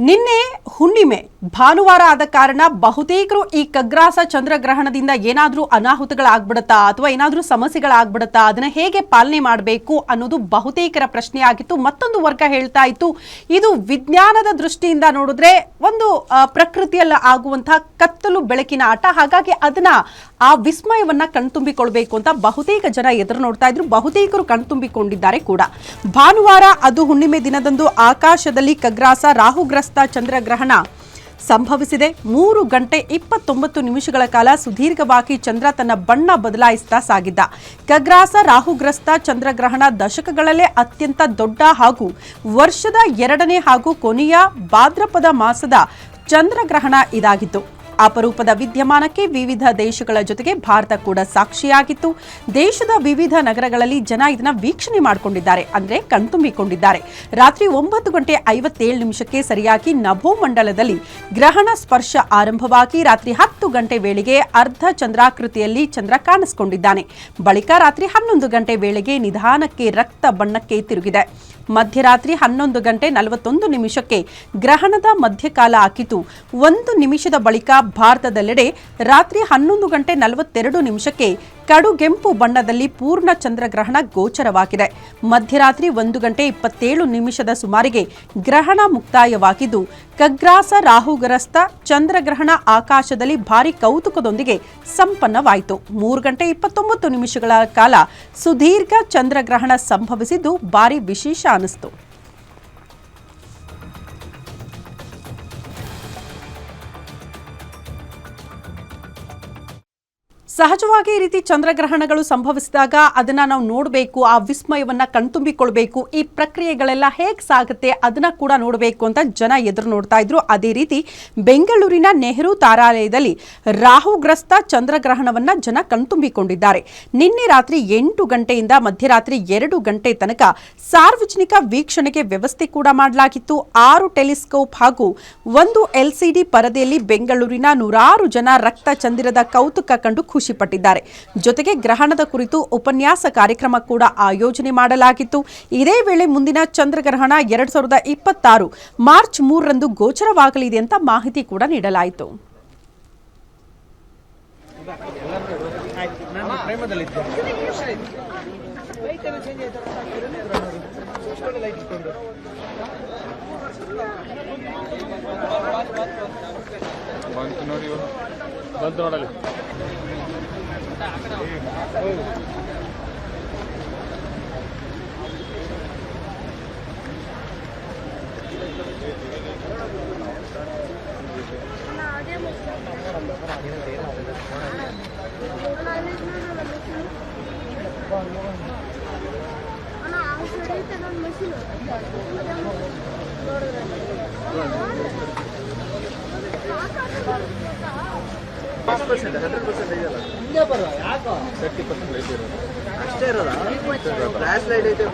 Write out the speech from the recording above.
ನಿನ್ನೆ ಹುಣ್ಣಿಮೆ. ಭಾನುವಾರ ಆದ ಕಾರಣ ಬಹುತೇಕರು ಈ ಕಗ್ರಾಸ ಚಂದ್ರಗ್ರಹಣದಿಂದ ಏನಾದರೂ ಅನಾಹುತಗಳಾಗ್ಬಿಡುತ್ತಾ ಅಥವಾ ಏನಾದರೂ ಸಮಸ್ಯೆಗಳಾಗ್ಬಿಡುತ್ತಾ ಅದನ್ನ ಹೇಗೆ ಪಾಲನೆ ಮಾಡಬೇಕು ಅನ್ನೋದು ಬಹುತೇಕರ ಪ್ರಶ್ನೆ ಆಗಿತ್ತು. ಮತ್ತೊಂದು ವರ್ಗ ಹೇಳ್ತಾ ಇತ್ತು, ಇದು ವಿಜ್ಞಾನದ ದೃಷ್ಟಿಯಿಂದ ನೋಡಿದ್ರೆ ಒಂದು ಪ್ರಕೃತಿಯಲ್ಲಿ ಆಗುವಂತಹ ಕತ್ತಲು ಬೆಳಕಿನ ಆಟ. ಹಾಗಾಗಿ ಅದನ್ನ ಆ ವಿಸ್ಮಯವನ್ನ ಕಣ್ತುಂಬಿಕೊಳ್ಬೇಕು ಅಂತ ಬಹುತೇಕ ಜನ ಎದುರು ನೋಡ್ತಾ ಇದ್ರು. ಬಹುತೇಕರು ಕಣ್ತುಂಬಿಕೊಂಡಿದ್ದಾರೆ ಕೂಡ. ಭಾನುವಾರ ಅದು ಹುಣ್ಣಿಮೆ ದಿನದಂದು ಆಕಾಶದಲ್ಲಿ ಕಗ್ರಾಸ ರಾಹುಗ್ರಸ್ತ ಚಂದ್ರಗ್ರಹಣ ಸಂಭವಿಸಿದೆ. ಮೂರು ಗಂಟೆ ಇಪ್ಪತ್ತೊಂಬತ್ತು ನಿಮಿಷಗಳ ಕಾಲ ಸುದೀರ್ಘವಾಗಿ ಚಂದ್ರ ತನ್ನ ಬಣ್ಣ ಬದಲಾಯಿಸ್ತಾ ಸಾಗಿದ್ದ. ಖಗ್ರಾಸ ರಾಹುಗ್ರಸ್ತ ಚಂದ್ರಗ್ರಹಣ ದಶಕಗಳಲ್ಲೇ ಅತ್ಯಂತ ದೊಡ್ಡ ಹಾಗೂ ವರ್ಷದ ಎರಡನೇ ಹಾಗೂ ಕೊನೆಯ ಭಾದ್ರಪದ ಮಾಸದ ಚಂದ್ರಗ್ರಹಣ ಇದಾಗಿತ್ತು. ಅಪರೂಪದ ವಿದ್ಯಮಾನಕ್ಕೆ ವಿವಿಧ ದೇಶಗಳ ಜೊತೆಗೆ ಭಾರತ ಕೂಡ ಸಾಕ್ಷಿಯಾಗಿತ್ತು. ದೇಶದ ವಿವಿಧ ನಗರಗಳಲ್ಲಿ ಜನ ಇದನ್ನ ವೀಕ್ಷಣೆ ಮಾಡಿಕೊಂಡಿದ್ದಾರೆ. ಅಂದ್ರೆ ಕಣ್ತುಂಬಿಕೊಂಡಿದ್ದಾರೆ. ರಾತ್ರಿ ಒಂಬತ್ತು ಗಂಟೆ ಐವತ್ತೇಳು ನಿಮಿಷಕ್ಕೆ ಸರಿಯಾಗಿ ನಭೋಮಂಡಲದಲ್ಲಿ ಗ್ರಹಣ ಸ್ಪರ್ಶ ಆರಂಭವಾಗಿ ರಾತ್ರಿ ಹತ್ತು ಗಂಟೆ ವೇಳೆಗೆ ಅರ್ಧ ಚಂದ್ರಾಕೃತಿಯಲ್ಲಿ ಚಂದ್ರ ಕಾಣಿಸಿಕೊಂಡಿದ್ದಾನೆ. ಬಳಿಕ ರಾತ್ರಿ ಹನ್ನೊಂದು ಗಂಟೆ ವೇಳೆಗೆ ನಿಧಾನಕ್ಕೆ ರಕ್ತ ಬಣ್ಣಕ್ಕೆ ತಿರುಗಿದೆ. ಮಧ್ಯರಾತ್ರಿ ಹನ್ನೊಂದು ಗಂಟೆ ನಲವತ್ತೊಂದು ನಿಮಿಷಕ್ಕೆ ಗ್ರಹಣದ ಮಧ್ಯಕಾಲ ಹಾಕಿತು ಒಂದು ನಿಮಿಷದ ಬಳಿಕ ಭಾರತದೆಲ್ಲೆಡೆ ರಾತ್ರಿ ಹನ್ನೊಂದು ಗಂಟೆ ನಲವತ್ತೆರಡು ನಿಮಿಷಕ್ಕೆ ಕಡುಗೆಂಪು ಬಣ್ಣದಲ್ಲಿ ಪೂರ್ಣ ಚಂದ್ರಗ್ರಹಣ ಗೋಚರವಾಗಿದೆ. ಮಧ್ಯರಾತ್ರಿ ಒಂದು ಗಂಟೆ ಇಪ್ಪತ್ತೇಳು ನಿಮಿಷದ ಸುಮಾರಿಗೆ ಗ್ರಹಣ ಮುಕ್ತಾಯವಾಗಿದ್ದು, ಕಗ್ರಾಸ ರಾಹುಗ್ರಸ್ತ ಚಂದ್ರಗ್ರಹಣ ಆಕಾಶದಲ್ಲಿ ಭಾರಿ ಕೌತುಕದೊಂದಿಗೆ ಸಂಪನ್ನವಾಯಿತು. ಮೂರು ಗಂಟೆ ಇಪ್ಪತ್ತೊಂಬತ್ತು ನಿಮಿಷಗಳ ಕಾಲ ಸುದೀರ್ಘ ಚಂದ್ರಗ್ರಹಣ ಸಂಭವಿಸಿದ್ದು ಭಾರಿ ವಿಶೇಷ ಅನಿಸ್ತು. ಸಹಜವಾಗಿ ಈ ರೀತಿ ಚಂದ್ರಗ್ರಹಣಗಳು ಸಂಭವಿಸಿದಾಗ ಅದನ್ನ ನಾವು ನೋಡಬೇಕು, ಆ ವಿಸ್ಮಯವನ್ನ ಕಣ್ತುಂಬಿಕೊಳ್ಬೇಕು, ಈ ಪ್ರಕ್ರಿಯೆಗಳೆಲ್ಲ ಹೇಗೆ ಸಾಗುತ್ತೆ ಅದನ್ನ ಕೂಡ ನೋಡಬೇಕು ಅಂತ ಜನ ಎದುರು ನೋಡ್ತಾ ಇದ್ರು. ಅದೇ ರೀತಿ ಬೆಂಗಳೂರಿನ ನೆಹರು ತಾರಾಲಯದಲ್ಲಿ ರಾಹುಗ್ರಸ್ತ ಚಂದ್ರಗ್ರಹಣವನ್ನ ಜನ ಕಣ್ತುಂಬಿಕೊಂಡಿದ್ದಾರೆ. ನಿನ್ನೆ ರಾತ್ರಿ ಎಂಟು ಗಂಟೆಯಿಂದ ಮಧ್ಯರಾತ್ರಿ ಎರಡು ಗಂಟೆ ತನಕ ಸಾರ್ವಜನಿಕ ವೀಕ್ಷಣೆಗೆ ವ್ಯವಸ್ಥೆ ಕೂಡ ಮಾಡಲಾಗಿತ್ತು. ಆರು ಟೆಲಿಸ್ಕೋಪ್ ಹಾಗೂ ಒಂದು ಎಲ್ಸಿಡಿ ಪರದೆಯಲ್ಲಿ ಬೆಂಗಳೂರಿನ ನೂರಾರು ಜನ ರಕ್ತ ಚಂದಿರದ ಕೌತುಕ ಕಂಡು ಖುಷಿಪಟ್ಟಿದ್ದಾರೆ. ಜೊತೆಗೆ ಗ್ರಹಣದ ಕುರಿತು ಉಪನ್ಯಾಸ ಕಾರ್ಯಕ್ರಮ ಕೂಡ ಆಯೋಜನೆ ಮಾಡಲಾಗಿತ್ತು. ಇದೇ ವೇಳೆ ಮುಂದಿನ ಚಂದ್ರಗ್ರಹಣ ಎರಡ್ ಸಾವಿರದ ಇಪ್ಪತ್ತಾರು ಮಾರ್ಚ್ ಮೂರರಂದು ಗೋಚರವಾಗಲಿದೆ ಅಂತ ಮಾಹಿತಿ ಕೂಡ ನೀಡಲಾಯಿತು. ಬಂತು ನೋಡಿ ಇವಾಗ. ಬಂತು ನೋಡಲಿ ಅಣ್ಣ ಆ ಸೈಡ್ ಐತೆ ನನ್ನ ಮಷೀನ್ ತರ್ಟಿ ಪರ್ಸೆಂಟ್ ಐತಿ ಇರೋದು ಅಷ್ಟೇ ಇರೋದಾ? ಫ್ಲಾಶ್ ಲೈಟ್ ಐತೆ.